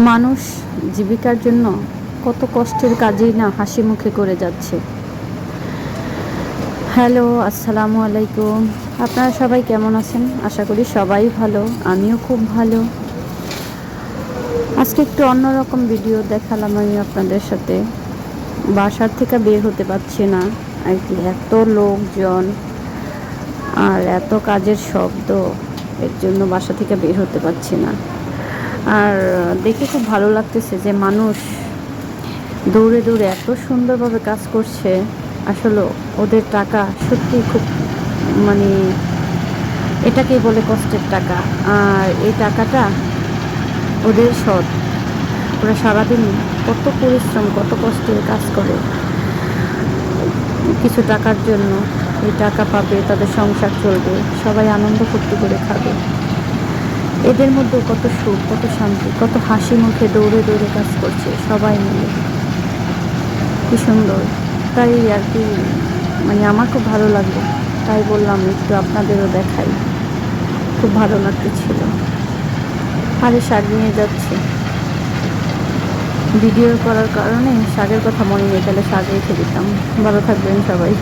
মানুষ জীবিকার জন্য কত কষ্টের কাজেই না হাসি মুখে করে যাচ্ছে। হ্যালো, আসসালামু আলাইকুম। আপনারা সবাই কেমন আছেন? আশা করি সবাই ভালো, আমিও খুব ভালো। আজকে একটু অন্যরকম ভিডিও দেখালাম আমি আপনাদের সাথে। বাসার থেকে বের হতে পারছি না। আর কি এত লোকজন আর এত কাজের শব্দ। এর জন্য বাসা থেকে বের হতে পারছি না। আর দেখে খুব ভালো লাগতেছে যে মানুষ দৌড়ে দৌড়ে এত সুন্দরভাবে কাজ করছে। আসলে ওদের টাকা সত্যি খুব মানে এটাকেই বলে কষ্টের টাকা। আর এই টাকাটা ওদের সৎ। ওরা সারাদিন কত পরিশ্রম, কত কষ্টের কাজ করে। কিছু টাকার জন্য এই টাকা পাবে, তাদের সংসার চলবে, সবাই আনন্দ ফুর্তি করে খাবে। এদের মধ্যে কত সুখ, কত শান্তি, কত হাসি মুখে দৌড়ে দৌড়ে কাজ করছে সবাই মিলে। কি সুন্দর। তাই আর কি মানে আমার খুব ভালো লাগল। তাই বললাম একটু আপনাদেরও দেখাই। খুব ভালো লাগতেছিল। আরে শাক নিয়ে যাচ্ছে। ভিডিও করার কারণে শাকের কথা মনে নেই, তাহলে শাক রেখে দিতাম। ভালো থাকবেন সবাই।